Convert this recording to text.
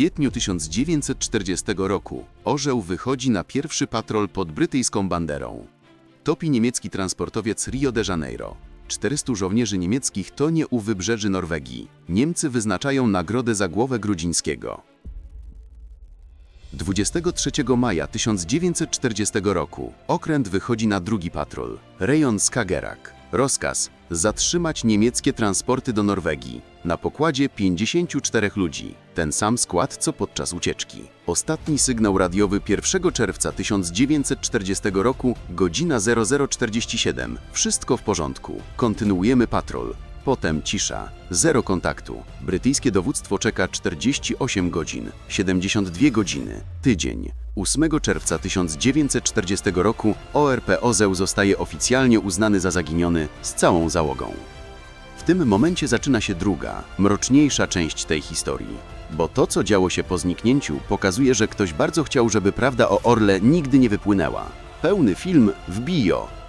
kwietniu 1940 roku orzeł wychodzi na pierwszy patrol pod brytyjską banderą. Topi niemiecki transportowiec Rio de Janeiro. 400 żołnierzy niemieckich tonie u wybrzeży Norwegii. Niemcy wyznaczają nagrodę za głowę Grudzińskiego. 23 maja 1940 roku okręt wychodzi na drugi patrol. Rejon Skagerrak. Rozkaz zatrzymać niemieckie transporty do Norwegii. Na pokładzie 54 ludzi. Ten sam skład co podczas ucieczki. Ostatni sygnał radiowy 1 czerwca 1940 roku, godzina 0047. Wszystko w porządku. Kontynuujemy patrol. Potem cisza, zero kontaktu. Brytyjskie dowództwo czeka 48 godzin, 72 godziny, tydzień. 8 czerwca 1940 roku ORP Ozeł zostaje oficjalnie uznany za zaginiony z całą załogą. W tym momencie zaczyna się druga, mroczniejsza część tej historii. Bo to, co działo się po zniknięciu, pokazuje, że ktoś bardzo chciał, żeby prawda o Orle nigdy nie wypłynęła. Pełny film w bio